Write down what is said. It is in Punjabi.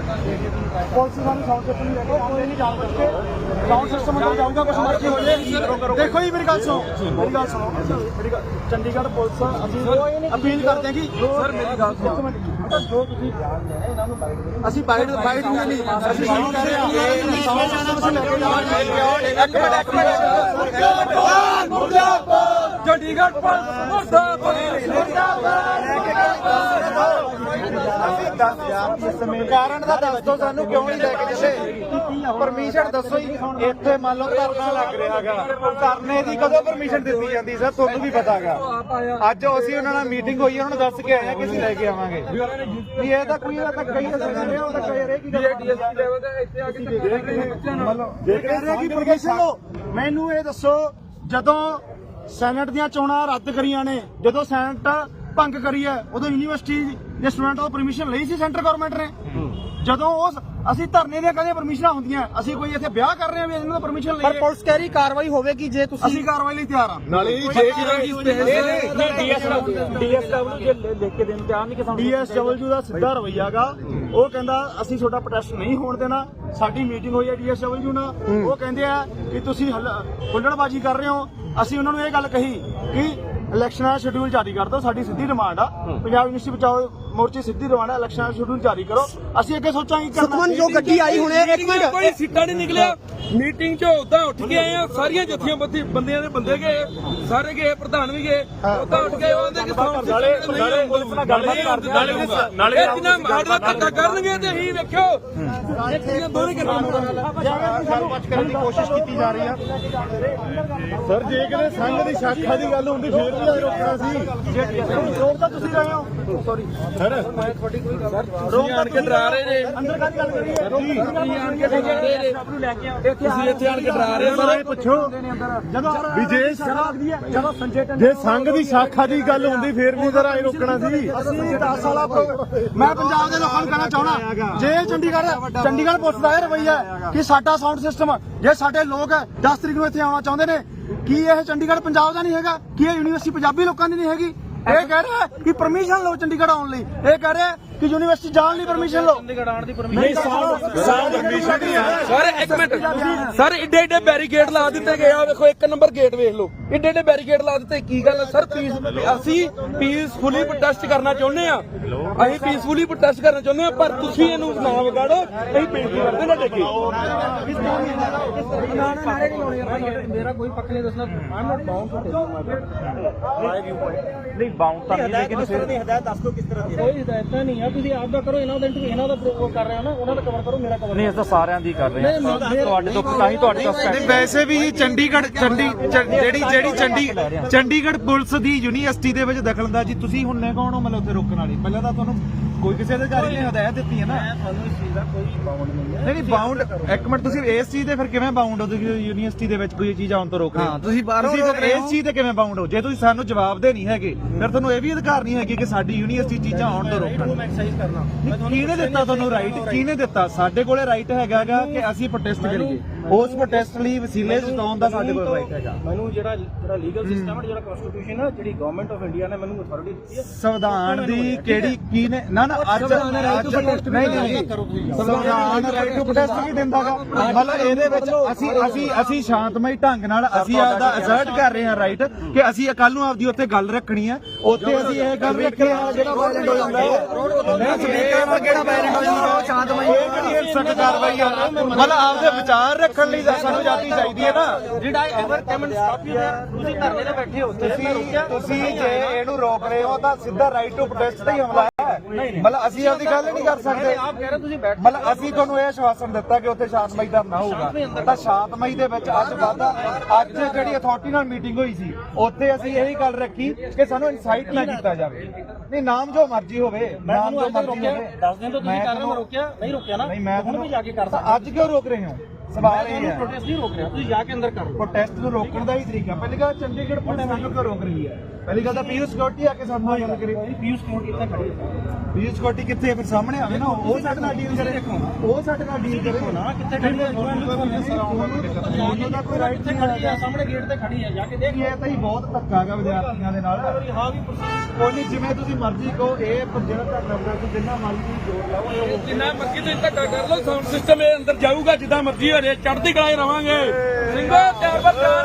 ਪੁਲਿਸ ਸਾਨੂੰ ਸਾਊਂਡ ਸਿਸਟਮ ਨਹੀਂ ਦੇਖੋ ਕੋਈ ਨਹੀਂ ਜਾਣ ਬੁੱਝ ਕੇ ਸਾਊਂਡ ਸਿਸਟਮ ਅੰਦਰ ਜਾਊਗਾ ਕੁਛ ਮਰਜ਼ੀ ਹੋ ਜੇ ਦੇਖੋ ਜੀ ਮੇਰੀ ਗੱਲ ਸੁਣੋ ਮੇਰੀ ਗੱਲ ਸੁਣੋ ਮੇਰੀ ਗੱਲ ਚੰਡੀਗੜ੍ਹ ਪੁਲਿਸ ਅਸੀਂ ਅਪੀਲ ਕਰਦੇ ਹਾਂ ਕਿ ਸਰ ਮੇਰੀ ਗੱਲ ਸੁਣੋ। ਜੋ ਤੁਸੀਂ ਬਿਆਨ ਦੇਣਾ ਇਹਨਾਂ ਨੂੰ ਅਸੀਂ ਬਾਈਟ ਬਾਈਟ ਨਹੀਂ ਨਹੀਂ ਅਸੀਂ ਸ਼ੁਰੂ ਕਰ ਰਹੇ ਹਾਂ ਸਾਊਂਡ ਸਿਸਟਮ ਅਸੀਂ ਲੈ ਕੇ ਜਾਵਾਂਗੇ ਇੱਕ ਮਿੰਟ ਇੱਕ ਮਿੰਟ। ਮੁਰਦਾਬਾਦ। ਚੰਡੀਗੜ੍ਹ ਪੁਲਿਸ ਕਾਰਨ ਦਾ ਦੱਸ ਦਿਓ ਸਾਨੂੰ ਕਿਉਂ ਨਹੀਂ ਲੈ ਕੇ ਜਾਂਦੇ ਪਰਮਿਸ਼ਨ ਦੱਸੋ ਜੀ ਇੱਥੇ ਮੰਨ ਲਓ ਧਰਨਾ ਲੱਗ ਰਿਹਾਗਾ ਧਰਨੇ ਦੀ ਕਦੋਂ ਪਰਮਿਸ਼ਨ ਦਿੱਤੀ ਜਾਂਦੀ ਸਰ? ਤੁਹਾਨੂੰ ਵੀ ਪਤਾਗਾ। ਅੱਜ ਅਸੀਂ ਉਹਨਾਂ ਨਾਲ ਮੀਟਿੰਗ ਹੋਈ ਹੈ, ਉਹਨਾਂ ਨੂੰ ਦੱਸ ਕੇ ਆਏ ਆ ਕਿ ਅਸੀਂ ਲੈ ਕੇ ਆਵਾਂਗੇ। ਵੀ ਇਹ ਤਾਂ ਕੋਈ ਇਹਦਾ ਤਾਂ ਕਈ ਅਸਰ ਕਰ ਰਿਹਾ ਉਹ ਤਾਂ ਡੀਐਸਪੀ ਲੈਵਲ ਇੱਥੇ ਆ ਕੇ ਬੱਚਿਆਂ ਨੂੰ ਦੇਖ ਰਹੇ ਕਿ ਪਰਮਿਸ਼ਨ ਲਓ। ਮੈਨੂੰ ਇਹ ਦੱਸੋ ਜਦੋਂ ਸੈਨੇਟ ਦੀਆਂ ਚੋਣਾਂ ਰੱਦ ਕਰੀਆਂ ਨੇ। ਜਦੋਂ ਸੈਨੇਟ ਭੰਗ ਕਰੀ ਹੈ ਉਦੋਂ ਯੂਨੀਵਰਸਿਟੀ ਦੇ ਸਟੂਡੈਂਟ ਤੋਂ ਪਰਮਿਸ਼ਨ ਲਈ ਸੀ ਸੈਂਟਰ ਗਵਰਨਮੈਂਟ ਨੇ। ਜਦੋਂ ਉਸ ਅਸੀਂ ਧਰਨੇ ਦੀਆਂ ਕਦੇ ਪਰਮਿਸ਼ਨਾਂ ਹੁੰਦੀਆਂ? ਅਸੀਂ ਕੋਈ ਇੱਥੇ ਵਿਆਹ ਕਰ ਰਹੇ ਹਾਂ ਵੀ ਇਹਨਾਂ ਤੋਂ ਪਰਮਿਸ਼ਨ ਪਰ ਲਈਏ? ਪੁਲਿਸ ਕਹਿ ਰਹੀ ਕਾਰਵਾਈ ਹੋਵੇਗੀ ਜੇ ਤੁਸੀਂ ਅਸੀਂ ਕਾਰਵਾਈ ਲਈ ਤਿਆਰ ਹਾਂ। ਨਾਲੇ ਜੀ ਜੇ ਡੀਐਸਡਬਲਯੂ ਜੇ ਲਿਖ ਕੇ ਦੇਣ ਤਿਆਰ ਨਹੀਂ ਕਿ ਡੀਐਸਡਬਲਯੂ ਦਾ ਸਿੱਧਾ ਰਵਈਆਗਾ ਉਹ ਕਹਿੰਦਾ ਅਸੀਂ ਤੁਹਾਡਾ ਪ੍ਰੋਟੈਸਟ ਨਹੀਂ ਹੋਣ ਦੇਣਾ। ਸਾਡੀ ਮੀਟਿੰਗ ਹੋਈ ਹੈ ਡੀਐਸਡਬਲਯੂ ਨਾਲ। ਉਹ ਕਹਿੰਦੇ ਆ ਕਿ ਤੁਸੀਂ ਹੱਲ- ਹੁੱਲੜਬਾਜ਼ੀ ਕਰ ਰਹੇ ਹੋ। ਅਸੀਂ ਉਹਨਾਂ ਨੂੰ ਇਹ ਗੱਲ ਕਹੀ ਕਿ ਇਲੈਕਸ਼ਨਾਂ ਦਾ ਸ਼ਡਿਊਲ ਜਾਰੀ ਕਰ ਦਿਓ। ਸਾਡੀ ਸਿੱਧੀ ਡਿਮਾਂਡ ਆ। ਪੰਜਾਬ ਯੂਨੀਵਰਸਿਟੀ ਬਚਾਓ। ਮੋਰਚੇ ਸਿੱਧੀ ਆ ਇਲੈਕਸ਼ਨਾਂ ਦਾ ਸ਼ਡਿਊਲ ਜਾਰੀ ਕਰੋ ਅਸੀਂ ਅੱਗੇ ਸੋਚਾਂਗੇ ਕੀ ਕਰਨਾ ਸੁਖਮਨ ਜੋ ਗੱਡੀ ਆਈ ਹੁਣੇ ਇੱਕ ਮਿੰਟ ਕੋਈ ਸਿੱਟਾ ਨਹੀਂ ਨਿਕਲਿਆ ਮੀਟਿੰਗ 'ਚ ਉਦਾਂ ਉੱਠ ਕੇ ਆਏ ਆ ਸਾਰੀਆਂ ਜੱਥੀਆਂ ਬੰਦੀ ਬੰਦਿਆਂ ਦੇ ਬੰਦੇ ਗਏ ਸਾਰੇ ਗਏ ਪ੍ਰਧਾਨ ਵੀ ਗਏ ਉਦਾਂ ਉੱਠ ਕੇ ਆਉਂਦੇ ਕਿ ਨਾਲੇ ਨਾਲੇ ਪੁਲਿਸ ਨਾਲ ਗੱਲਬਾਤ ਕਰਦੇ ਨਾਲੇ ਜਿੰਨਾ ਮਾੜਾ ਧੱਕਾ ਕਰਨਗੇ ਤੇ ਅਸੀਂ ਵੇਖਿਓ ਦੋਨੇ ਗੱਲਬਾਤ ਕਰਨ ਦੀ ਕੋਸ਼ਿਸ਼ ਕੀਤੀ ਜਾ ਰਹੀ ਆ ਸਰ ਜੇ ਕਿਤੇ ਸੰਘ ਦੀ ਸ਼ਾਖਾ ਦੀ ਗੱਲ ਹੁੰਦੀ ਫੇਰ ਵੀ ਰੋਕਣਾ ਸੀ ਤੁਸੀਂ ਰਹੇ ਹੋ? ਸੌਰੀ। ਸਰ ਮੈਂ ਤੁਹਾਡੀ ਕੋਈ ਗੱਲ ਰੋਕ ਆਣ ਕੇ ਡਰਾ ਰਹੇ ਨੇ। ਅੰਦਰ ਕਾਹਦੀ ਗੱਲ ਕਰੀਏ? ਤੁਸੀਂ ਆਣ ਕੇ ਡਰਾ ਰਹੇ ਨੇ। ਤੁਸੀਂ ਇੱਥੇ ਆਣ ਕੇ ਡਰਾ ਰਹੇ ਹੋ। ਸਰ ਇਹ ਪੁੱਛੋ। ਜਦੋਂ ਵੀ ਜੇ ਜਦੋਂ ਸੰਜੇ ਟੰਡੇ ਜੇ ਸੰਘ ਦੀ ਸ਼ਾਖਾ ਦੀ ਗੱਲ ਹੁੰਦੀ ਫੇਰ ਵੀ ਜ਼ਰਾ ਇਹ ਰੋਕਣਾ ਸੀ। ਅਸੀਂ 10 ਸਾਲਾ ਮੈਂ ਪੰਜਾਬ ਦੇ ਲੋਕਾਂ ਨੂੰ ਕਹਿਣਾ ਚਾਹਣਾ ਜੇ ਚੰਡੀਗੜ੍ਹ ਚੰਡੀਗੜ੍ਹ ਪੁਲਿਸ ਦਾ ਇਹ ਰਵਈਆ ਹੈ ਕਿ ਸਾਡਾ ਸਾਊਂਡ ਸਿਸਟਮ ਜੇ ਸਾਡੇ ਲੋਕ 10 ਤਰੀਕ ਨੂੰ ਇੱਥੇ ਆਉਣਾ ਚਾਹੁੰਦੇ ਨੇ ਕੀ ਇਹ ਚੰਡੀਗੜ੍ਹ ਪੰਜਾਬ ਦਾ ਨਹੀਂ ਹੈਗਾ? ਕੀ ਇਹ ਯੂਨੀਵਰਸਿਟੀ ਪੰਜਾਬੀ ਲੋਕਾਂ ਦੀ ਨਹੀਂ ਹੈਗੀ? ਇਹ ਕਹਿ ਰਿਹਾ ਕਿ ਪਰਮਿਸ਼ਨ ਲਓ ਚੰਡੀਗੜ੍ਹ ਆਉਣ ਲਈ। ਇਹ ਕਹਿ ਰਿਹਾ ਕਿ ਯੂਨੀਵਰਸਿਟੀ ਜਾਣ ਲਈ ਪਰਮਿਸ਼ਨ ਲਓ। ਚੰਡੀਗੜ੍ਹ ਆਉਣ ਦੀ ਪਰਮਿਸ਼ਨ ਨਹੀਂ ਸਾਊਂਡ ਸਾਊਂਡ ਪਰਮਿਸ਼ਨ ਨਹੀਂ ਹੈ। ਸਰ ਇੱਕ ਮਿੰਟ। ਸਰ ਏਡੇ ਏਡੇ ਬੈਰੀਕੇਡ ਲਾ ਦਿੱਤੇ ਗਏ ਆ। ਵੇਖੋ ਇੱਕ ਨੰਬਰ ਗੇਟ ਵੇਖ ਲਓ। ਏਡੇ ਏਡੇ ਬੈਰੀਕੇਡ ਲਾ ਦਿੱਤੇ। ਕੀ ਗੱਲ ਸਰ ਪੀਸ ਅਸੀਂ ਪੀਸਫੁਲੀ ਪ੍ਰੋਟੈਸਟ ਕਰਨਾ ਚਾਹੁੰਦੇ ਆ ਅਸੀਂ ਪੀਸਫੁਲੀ ਪ੍ਰੋਟੈਸਟ ਕਰਨਾ ਚਾਹੁੰਦੇ ਆ ਪਰ ਤੁਸੀਂ ਇਹਨੂੰ ਨਾ ਵਿਗਾੜੋ। ਅਸੀਂ ਬੇਨਤੀ ਕਰਦੇ ਨਾ ਡੇਗੇ ਮੇਰਾ ਕੋਈ ਪੱਕ ਨਹੀਂ ਦੱਸਣਾ। I'm not bound to my view point ਨਹੀਂ ਬਾਉਂਡ ਤਾਂ ਨਹੀਂ ਲੇਕਿਨ ਫਿਰ ਦੀ ਹਦਾਇਤ ਦੱਸ ਦਿਓ ਕਿਸ ਤਰ੍ਹਾਂ ਦੀ ਕੋਈ ਹਦਾਇਤਾਂ ਨਹੀਂ ਆ। ਤੁਸੀਂ ਆਪ ਦਾ ਕਰੋ ਇਹਨਾਂ ਦਾ ਇੰਟਰਵਿਊ ਇਹਨਾਂ ਦਾ ਪ੍ਰੋਗਰਾਮ ਕਰ ਰਹੇ ਹੋ ਨਾ ਉਹਨਾਂ ਦਾ ਕਵਰ ਕਰੋ ਮੇਰਾ ਕਵਰ ਨਹੀਂ ਅਸੀਂ ਤਾਂ ਸਾਰਿਆਂ ਦੀ ਕਰ ਰਹੇ ਹਾਂ। ਤੁਹਾਡੇ ਤੋਂ ਤਾਂ ਹੀ ਤੁਹਾਡੇ ਤੋਂ ਨਹੀਂ ਵੈਸੇ ਵੀ ਜੀ ਚੰਡੀਗੜ੍ਹ ਚੰਡੀ ਚ- ਜਿਹੜੀ ਜਿਹੜੀ ਚੰਡੀ ਚੰਡੀਗੜ੍ਹ ਪੁਲਿਸ ਦੀ ਯੂਨੀਵਰਸਿਟੀ ਦੇ ਵਿੱਚ ਦਖਲਅੰਦਾਜ਼ੀ ਤੁਸੀਂ ਹੁੰਨੇ ਕੌਣ ਹੋ ਮਤਲਬ ਉੱਥੇ ਰੋਕਣ ਵਾਲੀ? ਪਹਿਲਾਂ ਤਾਂ ਤੁਹਾਨੂੰ ਕੋਈ ਕਿਸੇ ਅਧਿਕਾਰੀ ਨੇ ਹਦਾਇਤ ਦਿੱਤੀ ਹੈ ਨਾ? ਤੁਹਾਨੂੰ ਇਸ ਚੀਜ਼ ਦਾ ਕੋਈ ਬਾਉਂਡ ਨਹੀਂ ਹੈ। ਨਹੀਂ ਬਾਉਂਡ ਇੱਕ ਮਿੰਟ ਤੁਸੀਂ ਇਸ ਚੀਜ਼ ਤੇ ਫਿਰ ਕਿਵੇਂ ਬਾਉਂਡ ਹੋ? ਤੁਸੀਂ ਯੂਨੀਵਰਸਿਟੀ ਦੇ ਵਿੱਚ ਕੋਈ ਚੀਜ਼ ਆਉਣ ਤੋਂ ਰੋਕ ਰਹੇ ਹੋ? ਹਾਂ, ਤੁਸੀਂ ਬਾਹਰੋਂ ਤੁਸੀਂ ਰੋਕ ਫਿਰ ਰਹੇ ਇਸ ਚੀਜ਼ ਤੇ ਕਿਵੇਂ ਬਾਉਂਡ ਹੋ? ਜੇ ਤੁਸੀਂ ਸਾਨੂੰ ਜਵਾਬ ਦੇ ਨਹੀਂ ਹੈਗੇ ਫਿਰ ਤੁਹਾਨੂੰ ਇਹ ਵੀ ਅਧਿਕਾਰ ਨਹੀਂ ਹੈਗੇ ਕਿ ਸਾਡੀ ਯੂਨੀਵਰਸਿਟੀ ਚੀਜ਼ਾਂ ਆਉਣ ਤੋਂ ਰੋਕਣ। ਐਕਸਰਸਾਈਜ਼ ਕਰਨਾ। ਕਿਹਨੇ ਦਿੱਤਾ ਤੁਹਾਨੂੰ ਰਾਈਟ ਕਿਹਨੇ ਦਿੱਤਾ? ਸਾਡੇ ਕੋਲੇ ਰਾਈਟ ਹੈਗਾਗਾ ਕਿ ਅਸੀਂ ਪ੍ਰੋਟੈਸਟ ਕਰੀਏ? ਉਸ ਪ੍ਰੋਟੈਸਟ ਲਈ ਵਸੀਲੇ ਜਤਾਉਣ ਦਾ ਸਾਡੇ ਕੋਲ ਰਾਈਟ ਹੈਗਾ। ਮੈਨੂੰ ਜਿਹੜਾ ਜਿਹੜਾ ਲੀਗਲ ਸਿਸਟਮ ਹੈ ਜਿਹੜਾ ਕਨਸਟੀਟਿਊਸ਼ਨ ਹੈ ਜਿਹੜੀ ਗਵਰਨਮੈਂਟ ਆਫ ਇੰਡੀਆ ਨੇ ਮੈਨੂੰ ਅਥਾਰਟੀ ਦਿੱਤੀ ਹੈ। ਸੰਵਿਧਾਨ ਦੀ ਕਿਹੜੀ ਕੀ ਨੇ ਨਾ ਨਾ ਅੱਜ ਨਹੀਂ ਨਹੀਂ ਸੰਵਿਧਾਨ ਰਾਈਟ ਟੂ ਪ੍ਰੋਟੈਸਟ ਕੀ ਦਿੰਦਾਗਾ ਮਤਲਬ ਇਹਦੇ ਵਿੱਚ ਅਸੀਂ ਅਸੀਂ ਅਸੀਂ ਸ਼ਾਂਤਮਈ ਢੰਗ ਨਾਲ ਅਸੀਂ ਆਪਦਾ ਅਸਰਟ ਕਰ ਰਹੇ ਹਾਂ ਰਾਈਟ ਕਿ ਅਸੀਂ ਕੱਲ ਨੂੰ ਆਪਦੀ ਉੱਥੇ ਗੱਲ ਰੱਖਣੀ ਹੈ। ਉੱਥੇ ਅਸੀਂ ਇਹ ਗੱਲ ਰੱਖੀ ਹੈ ਜਿਹੜਾ ਵਾਇਲੈਂਟ ਹੋ। ਜਾਂਦਾ ਹੈ ਸਪੀਕਰ ਨਾਲ ਕਿਹੜਾ ਵਾਇਲੈਂਟ ਹੋ ਜਾਂਦਾ ਸ਼ਾਂਤਮਈ ਇਹ ਕਿਹੜੀ ਹਿੰਸਕ ਕਾਰਵਾਈ ਆ ਮਤਲਬ ਆਪਦੇ ਵਿਚਾਰ ਰੱਖਣ ਲਈ ਸਾਨੂੰ ਆਜ਼ਾਦੀ ਚਾਹੀਦੀ ਹੈ ਨਾ। Did I ever come and stop you ਤੁਸੀਂ ਧਰਨੇ ਤੇ ਬੈਠੇ ਹੋ ਉੱਥੇ ਮੈਂ ਰੁਕਿਆ। ਤੁਸੀਂ ਜੇ ਇਹਨੂੰ ਰੋਕ ਰਹੇ ਹੋ ਤਾਂ ਸਿੱਧਾ ਰਾਈਟ ਟੂ ਪ੍ਰੋਟੈਸਟ ਹੀ ਹਮਲਾ ਹੈ। ਮਤਲਬ ਅਸੀਂ ਆਪਦੀ ਗੱਲ ਨਹੀਂ ਕਰ ਸਕਦੇ। ਆਪ ਕਹਿ ਰਹੇ ਤੁਸੀਂ ਬੈਠ। ਮਤਲਬ ਅਸੀਂ ਤੁਹਾਨੂੰ ਇਹ ਆਸ਼ਵਾਸਨ ਦਿੱਤਾ ਕਿ ਉੱਥੇ ਸ਼ਾਂਤਮਈ ਧਰਨਾ ਹੋਊਗਾ। ਤਾਂ ਸ਼ਾਂਤਮਈ ਦੇ ਵਿੱਚ ਅੱਜ ਵਾਦਾ ਅੱਜ ਜਿਹੜੀ ਅਥਾਰਟੀ ਨਾਲ ਮੀਟਿੰਗ ਹੋਈ ਸੀ ਉੱਥੇ ਅਸੀਂ ਇਹੀ ਗੱਲ ਰੱਖੀ ਕਿ ਸਾਨੂੰ ਇਨਸਾਈਟ ਨਾ ਕੀਤਾ ਜਾਵੇ। ਨਹੀਂ ਨਾਮ ਜੋ ਮਰਜ਼ੀ ਹੋਵੇ ਨਾਮ ਜੋ ਮਰਜ਼ੀ ਹੋਵੇ। ਦੱਸ ਦਿਨ ਤੋਂ ਤੁਸੀਂ ਕਰ ਰੋਕਿਆ ਨਹੀਂ ਰੋਕਿਆ ਨਾ। ਹੁਣ ਵੀ ਜਾ ਕੇ ਕਰਦਾ। ਅੱਜ ਕਿਉਂ ਰੋਕ ਰਹੇ ਹੋ? ਸਵਾਲ ਇਹ ਹੈ। ਪ੍ਰੋਟੈਸਟ ਨਹੀਂ ਰੋਕ ਰਿਹਾ ਤੁਸੀਂ ਜਾ ਕੇ ਅੰਦਰ ਕਰ ਲਓ। ਪ੍ਰੋਟੈਸਟ ਨੂੰ ਰੋਕਣ ਦਾ ਹੀ ਤਰੀਕਾ। ਪਹਿਲੇ ਕਹਾ ਚੰਡੀਗੜ੍ਹ ਪੁਲਿਸ ਸਾਨੂੰ ਕਿਉਂ ਰੋਕ ਰਹੀ ਹੈ? ਪਹਿਲੀ ਗੱਲ ਤਾਂ ਪੀਯੂ ਸਿਕਿਉਰਿਟੀ ਆ ਕੇ ਸਾਡੇ ਨਾਲ ਗੱਲ ਕਰੇ। ਪੀਯੂਸ਼ ਕੋਟ ਇੱਥੇ ਖੜੀ ਹੈ। ਪੀਯੂ ਸਿਕਿਉਰਿਟੀ ਕਿੱਥੇ? ਫਿਰ ਸਾਹਮਣੇ ਆਵੇ ਨਾ ਉਹ ਸਾਡੇ ਨਾਲ ਡੀਲ ਕਰੇ। ਉਹ ਸਾਡੇ ਨਾਲ ਡੀਲ ਕਰੇ। ਨਾ ਕਿੱਥੇ ਖੜੀ ਹੈ। ਉਹਨੂੰ ਕੋਈ ਰਾਈਟ ਖੜੀ ਹੈ ਸਾਹਮਣੇ ਗੇਟ ਤੇ ਖੜੀ ਹੈ। ਜਾ ਕੇ ਦੇਖ। ਇਹ ਤਾਂ ਹੀ ਬਹੁਤ ਧੱਕਾ ਹੈਗਾ ਵਿਦਿਆਰਥੀਆਂ ਦੇ ਨਾਲ। ਹਾਂ ਵੀ ਕੋਈ ਨਹੀਂ ਜਿਵੇਂ ਤੁਸੀਂ ਮਰਜ਼ੀ ਕਹੋ ਇਹ ਜਿਹੜਾ ਧੱਕਾ ਕਰਦਾ ਜਿੰਨਾ ਮਰਜ਼ੀ ਜ਼ੋਰ ਲਾਓ ਜਿੰਨਾ ਮਰਜ਼ੀ ਤੁਸੀਂ ਧੱਕਾ ਕਰ ਲਓ ਸਾਊਂਡ ਸਿਸਟਮ ਇਹ ਅੰਦਰ ਜਾਊਗਾ ਜਿੱਦਾਂ ਮਰਜ਼ੀ ਹੋ ਜੇ। ਚੜ੍ਹਦੀ ਕਲਾਏ ਰਵਾਂਗੇ। ਸਿੰਘੋ ਤਿਆਰ ਬਰ ਤਿਆਰ